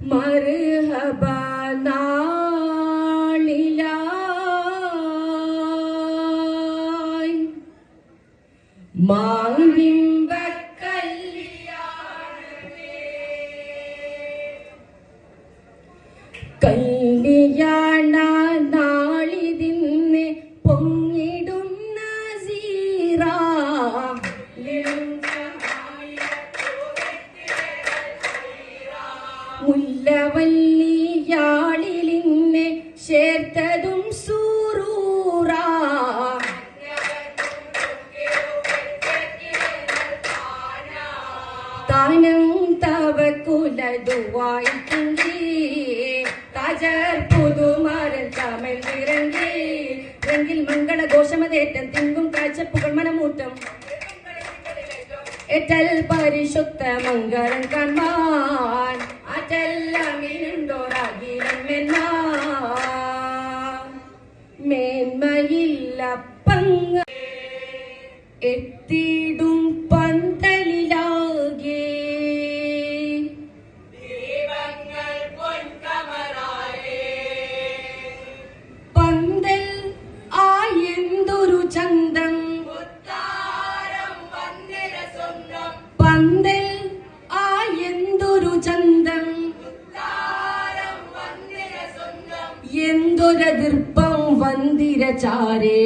മർഹബ നാളിലായി മാവിമ്പ കല്യാണ നാളിതിന്ന് പൊങ്ങിടുന്ന സീറ മുല്ലവല്ലിയാളിലിന്നെ ചേർത്തതും സൂറൂറ. താനം തവക്കുലതുവായി തുങ്കി തജർ പുതുമാരൻ തമിഴ് ഇറങ്ങി രംഗിൽ മംഗള ദോഷമതേറ്റം തിങ്കും കാഴ്ചപ്പുകൾ മനമൂട്ടം. എറ്റൽ പരിശുദ്ധ മംഗളം കൺമാൻ അറ്റെല്ലാമിനുണ്ടോരാകിരം മേന്മയില്ല പങ്ക എത്തിടും പന്തലിലാകെ. പന്തൽ ആയെന്തൊരു ചന്തം. പന്തൽ എന്തൊരതിർപ്പം വന്ദിരചാരേ